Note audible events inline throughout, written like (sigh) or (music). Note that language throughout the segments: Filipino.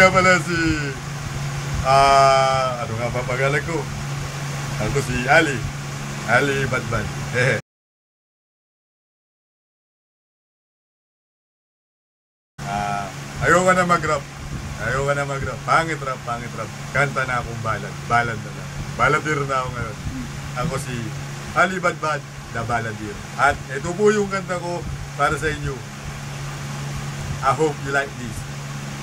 nga pala si... Ah, ano nga ba pangalan ko? Ako si Ali. Ali Badbad. Hehe. (laughs) Ah, ayoko na mag-rap. Ayoko na mag-rap. Pangit rap, pangit rap. Kanta na akong balad. Balad na lang. Baladir na ako ngayon. Ako si Ali Badbad, the Baladir. At ito po yung kanta ko para sa inyo. I hope you like this.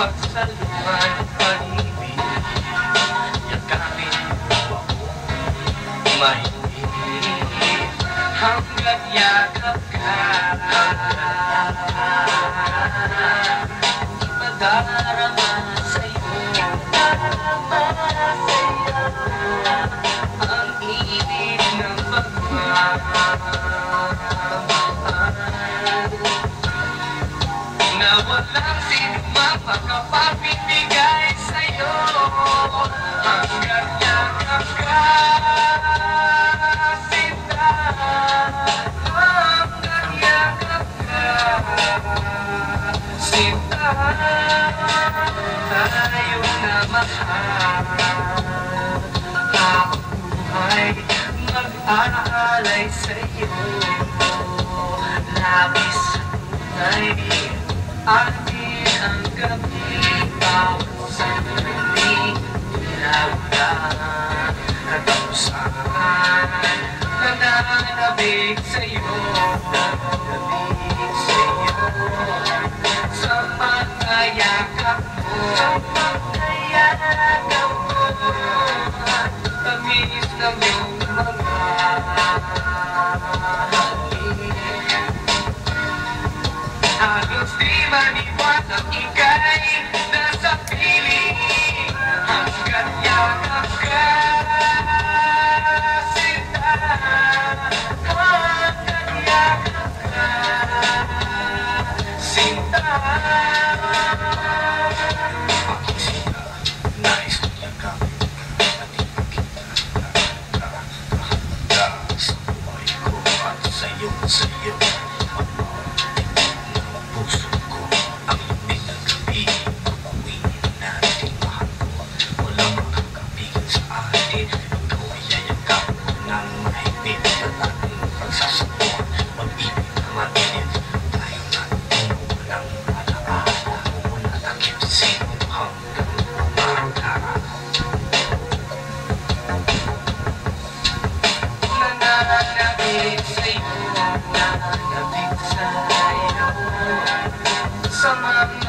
pagsaluhan pag-ibig Yakapin mo ako mahigit Hanggat yakap ka Madarama sa'yo Madarama sa'yo Ang init ng pagmamahal Na walang sinumang makapapibigay sa'yo. Yakap ka Sinta Hanggat Tayo na mahal Ang buhay Mag-aalay sa'yo Labis tunay ang gabi Bawat sandali Yeah.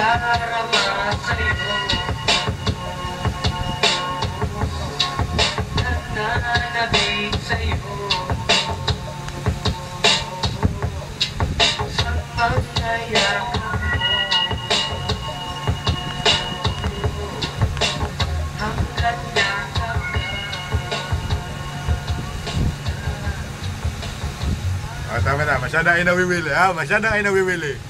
nagdarama sa'yo Nananabig sa'yo Sa pagyayakap mo Hanggang yakap ka Ah, tama na. Masyadang ay nawiwili, ha? Masyadang ay nawiwili.